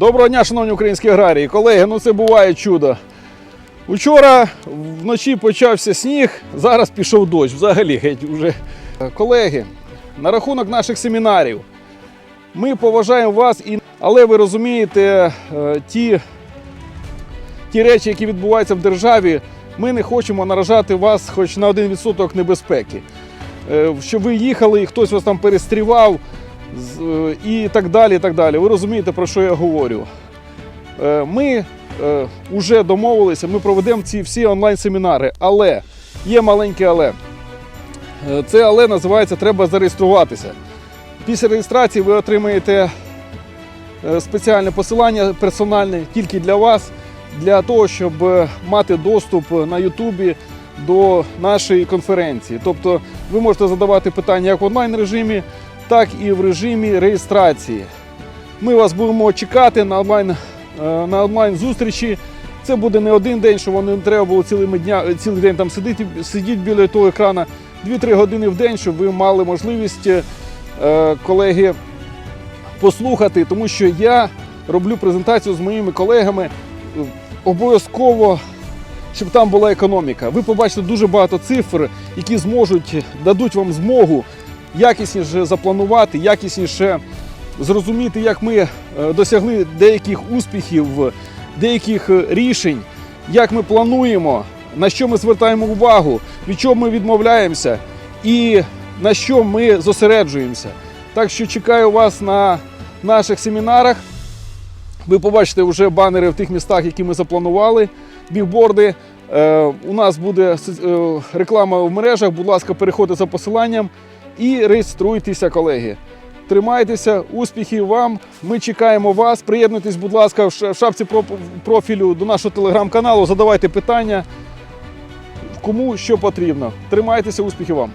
Доброго дня, шановні українські аграрії. Колеги, ну це буває чудо. Учора вночі почався сніг, зараз пішов дощ. Взагалі геть уже. Колеги, на рахунок наших семінарів. Ми поважаємо вас, і... але ви розумієте, е, ті, ті речі, які відбуваються в державі, ми не хочемо наражати вас хоч на 1% небезпеки. Е, Щоб ви їхали і хтось вас там перестрівав і так далі. і так далі. Ви розумієте, про що я говорю. Е, Ми вже домовилися, ми проведемо ці всі онлайн-семінари, але є маленьке але. Е, Це але називається треба зареєструватися. Після реєстрації ви отримаєте е, спеціальне посилання персональне тільки для вас, для того, щоб е, мати доступ на Ютубі до нашої конференції. Тобто ви можете задавати питання як в онлайн режимі, так і в режимі реєстрації. Ми вас будемо чекати на онлайн, е, на онлайн зустрічі. Це буде не один день, що вони не треба було цілими дня, цілий день там сидіти, сидіти біля того екрана. 2-3 години в день, щоб ви мали можливість, е, колеги, послухати, тому що я роблю презентацію з моїми колегами е, обов'язково, щоб там була економіка. Ви побачите дуже багато цифр, які зможуть дадуть вам змогу якісніше запланувати, якісніше зрозуміти, як ми е, досягли деяких успіхів, деяких е, рішень, як ми плануємо, на що ми звертаємо увагу, від чого ми відмовляємося і на що ми зосереджуємося. Так що чекаю вас на наших семінарах. Ви побачите вже банери в тих містах, які ми запланували, бігборди. Е, у нас буде реклама в мережах. Будь ласка, переходьте за посиланням і реєструйтеся, колеги. Тримайтеся, успіхів вам. Ми чекаємо вас. Приєднуйтесь, будь ласка, в шапці про- профілю до нашого телеграм-каналу. Задавайте питання, кому що потрібно. Тримайтеся, успіхів вам.